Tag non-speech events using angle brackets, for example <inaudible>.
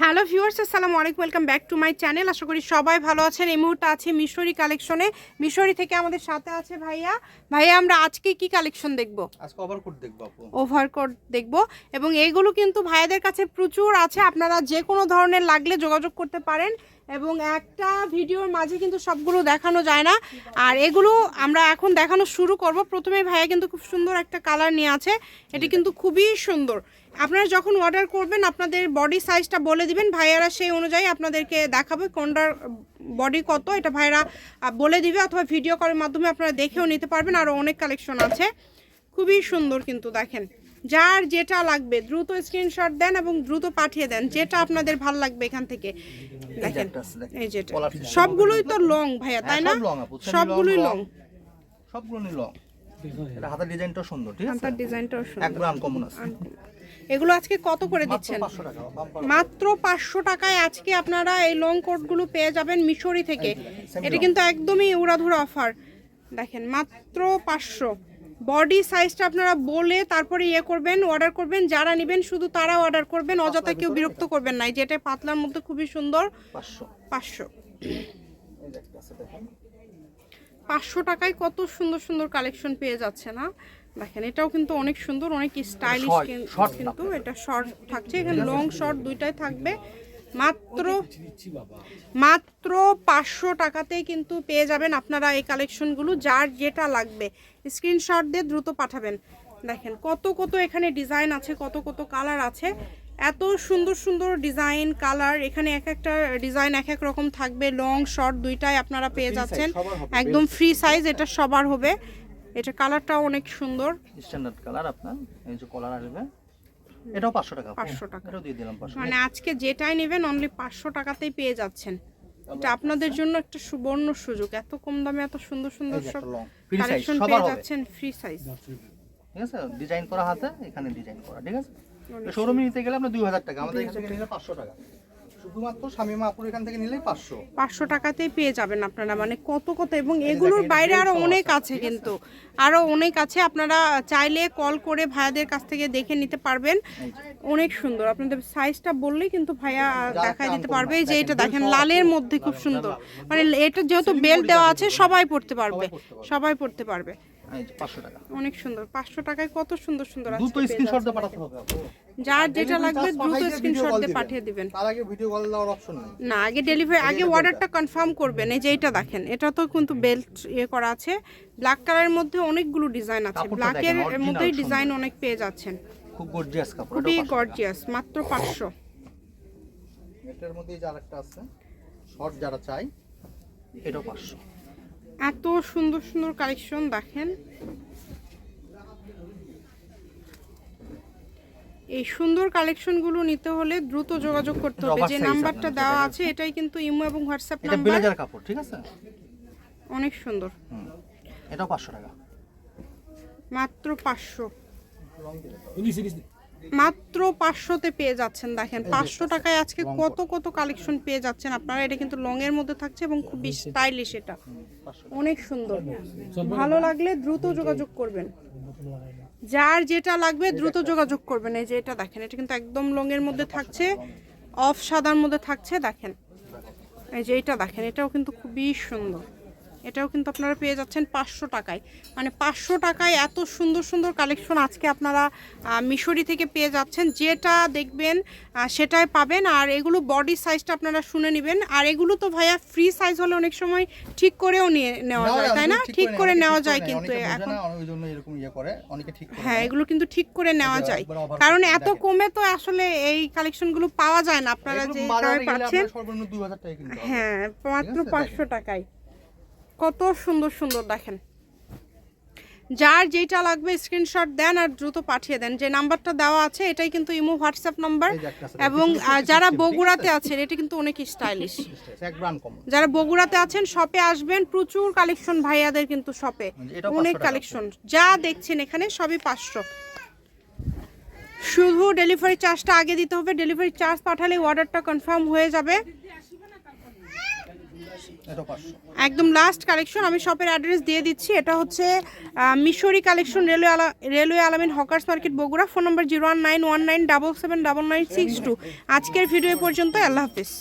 Hello viewers আসসালামু আলাইকুম welcome back to my channel. আশা করি সবাই ভালো আছেন। এই মুহূর্তে আছে মিশরি কালেকশনে। মিশরি থেকে আমাদের সাথে আছে ভাইয়া। ভাইয়া আমরা আজকে কি কালেকশন দেখব? আজকে ওভারকোট দেখব আপু। ওভারকোট দেখব। এবং এইগুলো কিন্তু ভাইয়াদের কাছে প্রচুর আছে। আপনারা যে কোনো ধরনের লাগলে যোগাযোগ করতে পারেন। এবং একটা ভিডিওর মাঝে কিন্তু সবগুলো দেখানো যায় না। আর এগুলো আমরা এখন দেখানো শুরু করব। প্রথমে ভাইয়া কিন্তু খুব সুন্দর একটা কালার নিয়ে আছে। এটি কিন্তু খুবই সুন্দর। আপনারা যখন অর্ডার করবেন, আপনাদের বডি সাইজটা বলে দিবেন। ভাইয়ারা সেই অনুযায়ী আপনাদেরকে দেখাবে কোনটার বডি কত। এটা ভাইয়ারা বলে দিবে অথবা ভিডিও কলের মাধ্যমে আপনারা দেখেও নিতে পারবেন। আরও অনেক কালেকশন আছে। খুবই সুন্দর কিন্তু, দেখেন। যার যেটা লাগবে দ্রুত স্ক্রিনশট দেন এবং দ্রুত পাঠিয়ে দেন যেটা আপনাদের ভালো লাগবে এখান থেকে। দেখেন। এই যেটা সবগুলোই তো লং ভাইয়া তাই হ্যাঁ, না? সবগুলোই লং long। সবগুলো নি লং এটা হাতের ডিজাইনটা সুন্দর ঠিক আছে? তার ডিজাইনটাও সুন্দর। একবার আনকমন আছে। এগুলো আজকে কত করে দিচ্ছেন? 500 টাকা বাম্পার মাত্র পাঁচশো টাকায় আজকে আপনারা এই লং কোটগুলো পেয়ে যাবেন মিশরি থেকে। এটা কিন্তু একদমই উড়াধুরা অফার দেখেন মাত্র পাঁচশো। বডি সাইজটা আপনারা বলে তারপরে ইয়ে করবেন অর্ডার করবেন যারা নেবেন শুধু তারা অর্ডার করবেন অযথা কেউ বিরক্ত করবেন না। যেটা পাতলার মধ্যে খুবই সুন্দর। পাঁচশো। পাঁচশো। টাকায় কত সুন্দর সুন্দর কালেকশন পেয়ে যাচ্ছে না? দেখেন এটাও কিন্তু অনেক সুন্দর অনেক স্টাইলিশ কিন্তু এটা শর্ট থাকছে। এখানে লং শর্ট দুইটাই থাকবে। মাত্র মাত্র পাঁচশো টাকাতেই কিন্তু পেয়ে যাবেন আপনারা এই কালেকশনগুলো যার যেটা লাগবে। স্ক্রিনশট দিয়ে দ্রুত পাঠাবেন। দেখেন কত কত এখানে ডিজাইন আছে কত কত কালার আছে। এত সুন্দর সুন্দর ডিজাইন কালার এখানে এক একটা ডিজাইন এক এক রকম থাকবে। লং শর্ট দুইটাই আপনারা পেয়ে যাচ্ছেন। একদম ফ্রি সাইজ এটা সবার হবে। এটা কালারটাও অনেক সুন্দর। স্ট্যান্ডার্ড কালার আপনার এই যে কলার আসবে। এটাও 500 টাকা। 500 টাকা। এটাও দিয়ে দিলাম 500 মানে আজকে যেটাই নেবেন অনলি পাঁচশো টাকাতেই পেয়ে যাচ্ছেন। এটা আপনাদের জন্য একটা সুবর্ণ সুযোগ। এত কম দামে এত সুন্দর সুন্দর সব ফ্রি সাইজ কালেকশন সবার পেয়ে হবে। যাচ্ছেন ফ্রি সাইজ ঠিক আছে? ডিজাইন করা হাতে এখানে ডিজাইন করা ঠিক আছে? শোরুমে নিতে গেলে আপনার 2000 টাকা আমাদের এখানে নিলে 500 টাকা। শুধুমাত্র শামিমা আপুর এখান থেকে নিলেই 500 পাঁচশো টাকাতেই পেয়ে যাবেন আপনারা মানে কত কত এবং এগুলোর বাইরে আরও অনেক আছে কিন্তু। আরও অনেক আছে আপনারা চাইলে কল করে ভাইয়াদের কাছ থেকে দেখে নিতে পারবেন। অনেক সুন্দর আপনাদের সাইজটা বললেই কিন্তু ভাইয়া দেখাই দিতে পারবে। যে এটা দেখেন লালের মধ্যে খুব সুন্দর। মানে এটা যেহেতু বেল্ট দেওয়া আছে সবাই পড়তে পারবে সবাই পড়তে পারবে। 500 টাকা। অনেক সুন্দর পাঁচশো টাকায় কত সুন্দর সুন্দর আছে দ্রুত স্ক্রিনশট পাঠাতে হবে যার যেটা লাগবে দ্রুত স্ক্রিনশট দিয়ে পাঠিয়ে দিবেন। তার আগে ভিডিও কল দেওয়ার অপশন নেই। না আগে ডেলিভারি আগে অর্ডারটা কনফার্ম করবেন এই যে এটা দেখেন এটা তো কিন্তু বেল্ট ইয়ে করা আছে। ব্ল্যাক কালারের মধ্যে অনেকগুলো ডিজাইন আছে। ব্ল্যাকের দেখেন, মধ্যেই ডিজাইন অনেক পেয়ে যাচ্ছেন। খুব গর্জিয়াস কাপড় খুবই 500। গর্জিয়াস মাত্র পাঁচশো। এটার মধ্যেই যে আরেকটা আছে শর্ট যারা চাই এটাও 500 এত সুন্দর সুন্দর কালেকশন দেখেন। এই সুন্দর কালেকশনগুলো নিতে হলে দ্রুত যোগাযোগ করতে হবে। যে নাম্বারটা দেওয়া আছে। এটাই কিন্তু ইমো এবং হোয়াটসঅ্যাপ নাম্বার এটা ব্লেজার কাপড় ঠিক আছে? অনেক সুন্দর। এটাও 500 টাকা। মাত্র পাঁচশো। মাত্র পাঁচশোতে পেয়ে যাচ্ছেন দেখেন পাঁচশো টাকায় আজকে কত কত কালেকশন পেয়ে যাচ্ছেন আপনারা এটা কিন্তু লং এর মধ্যে থাকছে এবং খুবই স্টাইলিশ এটা। অনেক সুন্দর। ভালো লাগলে দ্রুত যোগাযোগ করবেন। যার যেটা লাগবে দ্রুত যোগাযোগ করবেন। এই যে এটা দেখেন এটা কিন্তু একদম লং এর মধ্যে থাকছে অফ সাদার মধ্যে থাকছে দেখেন। এই যে এটা দেখেন এটাও কিন্তু খুবই সুন্দর। এটাও কিন্তু আপনারা পেয়ে যাচ্ছেন পাঁচশো টাকায়। মানে পাঁচশো টাকায় এত সুন্দর সুন্দর কালেকশন আজকে আপনারা মিশরি থেকে পেয়ে যাচ্ছেন। যেটা দেখবেন সেটাই পাবেন। আর এগুলো বডি সাইজটা আপনারা শুনে নেবেন। আর এগুলো তো ভাইয়া ফ্রি সাইজ হলে অনেক সময় ঠিক করেও নিয়ে নেওয়া যায় তাই না? ঠিক করে নেওয়া যায় কিন্তু এখন ইয়ে হ্যাঁ এগুলো কিন্তু ঠিক করে নেওয়া যায়। কারণ এত কমে তো আসলে এই কালেকশনগুলো পাওয়া যায় না। আপনারা যে পাচ্ছেন আপনার সর্বনিম্ন 2000 টাকা কিনতে হবে হ্যাঁ মাত্র পাঁচশো টাকায়। কত সুন্দর সুন্দর দেখেন। যার যেটা লাগবে স্ক্রিনশট দেন আর দ্রুত পাঠিয়ে দেন। যে নাম্বারটা দেওয়া আছে এটাই কিন্তু ইমো হোয়াটসঅ্যাপ নাম্বার এবং যারা বগুড়াতে আছেন এটা কিন্তু অনেক স্টাইলিশ <laughs> যারা বগুড়াতে আছেন শপে আসবেন প্রচুর কালেকশন ভাইয়াদের কিন্তু শপে অনেক কালেকশন যা দেখছেন এখানে সবই পাঁচশো। শুধু ডেলিভারি চার্জটা আগে দিতে হবে। ডেলিভারি চার্জ পাঠালে অর্ডারটা কনফার্ম হয়ে যাবে। একদম লাস্ট কালেকশন আমি শপের অ্যাড্রেস দিয়ে দিচ্ছি। এটা হচ্ছে মিশরি কালেকশন রেলওয়ে আলা railway Alamin hawkers market Bogura. Phone number zero one nine one nine double seven double nine six two আজকের ভিডিও পর্যন্ত আল্লাহ হাফিজ।